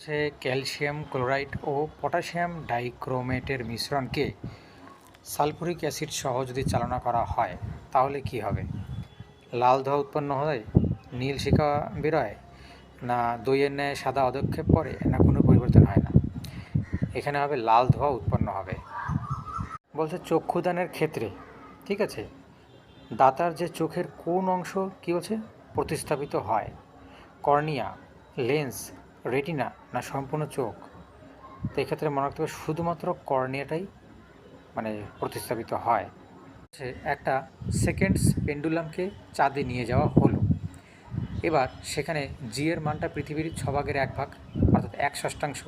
হচ্ছে calcium chloride ও potassium ডাইক্রোমেটের মিশ্রণকে সালফুরিক অ্যাসিড সহ যদি চালনা করা হয়, তাহলে কি হবে? লাল ধোঁয়া উৎপন্ন হয় নীল শিকা বেরোয় না দইয়ের ন্যায় সাদা অদক্ষেপ পড়ে না কোনো পরিবর্তন হয় না? এখানে হবে লাল ধোঁয়া উৎপন্ন হবে। বলছে চক্ষুদানের ক্ষেত্রে, ঠিক আছে? দাতার যে চোখের কোন অংশ, কী বলছে? প্রতিস্থাপিত হয়। কর্নিয়া, লেন্স রেটিনা না সম্পূর্ণ চোখ? তো এক্ষেত্রে মনে রাখতে হবে শুধুমাত্র কর্নিয়াটাই মানে প্রতিস্থাপিত হয়। একটা সেকেন্ডস পেন্ডুলামকে চাঁদে নিয়ে যাওয়া হলো। এবার সেখানে জি এর মানটা পৃথিবীর ছ ভাগের এক ভাগ, অর্থাৎ এক ষষ্ঠাংশ।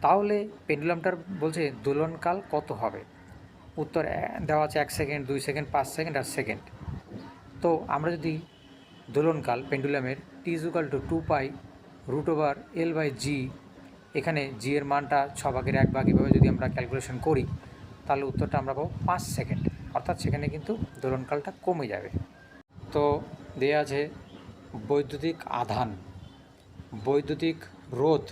তাহলে পেন্ডুলামটার বলছে দোলনকাল কত হবে? উত্তর দেওয়া আছে এক সেকেন্ড দুই সেকেন্ড পাঁচ সেকেন্ড আর সেকেন্ড তো আমরা যদি দোলনকাল পেন্ডুলামের T is equal to two pi root over L by G এখানে জি এর মানটা ছ ভাগের এক ভাগ এভাবে যদি আমরা ক্যালকুলেশন করি, তাহলে উত্তরটা আমরা পাবো পাঁচ সেকেন্ড অর্থাৎ সেখানে কিন্তু দোলনকালটা কমে যাবে। তো দেয়া আছে বৈদ্যুতিক আধান, বৈদ্যুতিক রোধ,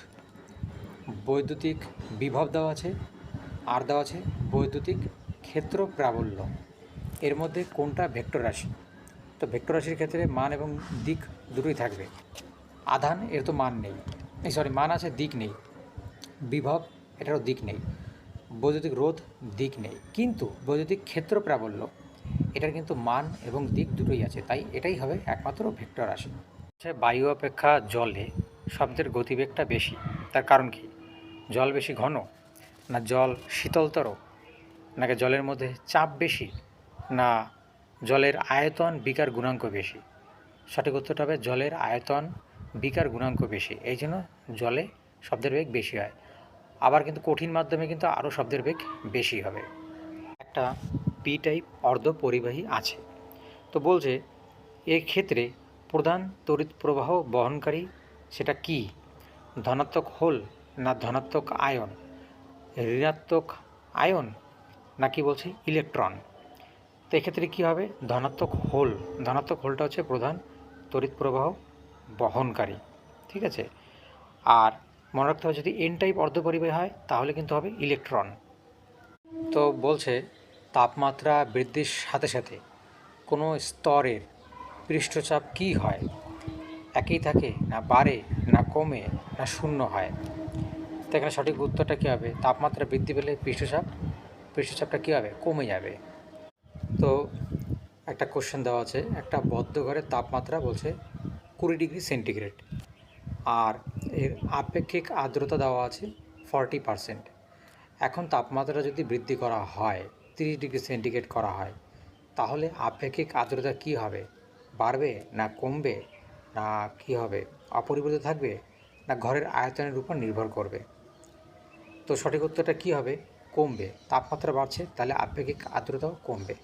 বৈদ্যুতিক বিভব দেওয়া আছে, আর দেওয়া আছে বৈদ্যুতিক ক্ষেত্র প্রাবল্য। এর মধ্যে কোনটা ভেক্টর রাশি? তো ভেক্টর রাশির ক্ষেত্রে মান এবং দিক দুটোই থাকবে। আধান, এর তো মান নেই। এই সরি মান আছে, দিক নেই। বিভব, এটারও দিক নেই। বৈদ্যুতিক রোধ, দিক নেই। কিন্তু বৈদ্যুতিক ক্ষেত্র প্রাবল্য, এটার কিন্তু মান এবং দিক দুটোই আছে। তাই এটাই হবে একমাত্র ভেক্টর রাশি। বায়ু অপেক্ষা জলে শব্দের গতিবেগটা বেশি। তার কারণ কি? জল বেশি ঘন না জল শীতলতর? নাকি জলের মধ্যে চাপ বেশি না জলের আয়তন বিকার গুণাঙ্ক বেশি? সঠিক উত্তরটা হবে জলের আয়তন বিকার গুণাঙ্ক বেশি। এই জন্য জলে শব্দের বেগ বেশি হয়। আবার কিন্তু কঠিন মাধ্যমে কিন্তু আরও শব্দের বেগ বেশি হবে। একটা পি টাইপ অর্ধ পরিবাহী আছে। তো বলছে ক্ষেত্রে প্রধান তড়িৎ প্রবাহ বহনকারী সেটা কি? ধনাত্মক হোল না ধনাত্মক আয়ন? ঋণাত্মক আয়ন নাকি বলছে ইলেকট্রন? তো এক্ষেত্রে কী হবে? ধনাত্মক হোল। ধনাত্মক হোলটা হচ্ছে প্রধান তড়িৎ প্রবাহ বহনকারী, ঠিক আছে? আর মনে রাখতে হবে যদি এন টাইপ অর্ধপরিবাহী হয়, তাহলে কিন্তু হবে ইলেকট্রন তো বলছে, তাপমাত্রা বৃদ্ধির সাথে সাথে কোনো স্তরের পৃষ্ঠচাপ কী হয়? একই থাকে না বাড়ে, না কমে, না শূন্য হয়। তো এখানে সঠিক উত্তরটা কী হবে? তাপমাত্রা বৃদ্ধি পেলে পৃষ্ঠচাপ, পৃষ্ঠচাপটা কী হবে? কমে যাবে। তো একটা কোশ্চেন দেওয়া আছে, একটা বদ্ধ ঘরের তাপমাত্রা বলছে কুড়ি ডিগ্রি সেন্টিগ্রেড। আর এর আপেক্ষিক আর্দ্রতা দেওয়া আছে ফর্টি পারসেন্ট। এখন তাপমাত্রা যদি বৃদ্ধি করা হয়, তিরিশ ডিগ্রি সেন্টিগ্রেড করা হয়, তাহলে আপেক্ষিক আর্দ্রতা কী হবে? বাড়বে না কমবে? না কী হবে? অপরিবর্তিত থাকবে? না ঘরের আয়তনের উপর নির্ভর করবে? তো সঠিক উত্তরটা কী হবে? কমবে। তাপমাত্রা বাড়ছে, তাহলে আপেক্ষিক আর্দ্রতাও কমবে।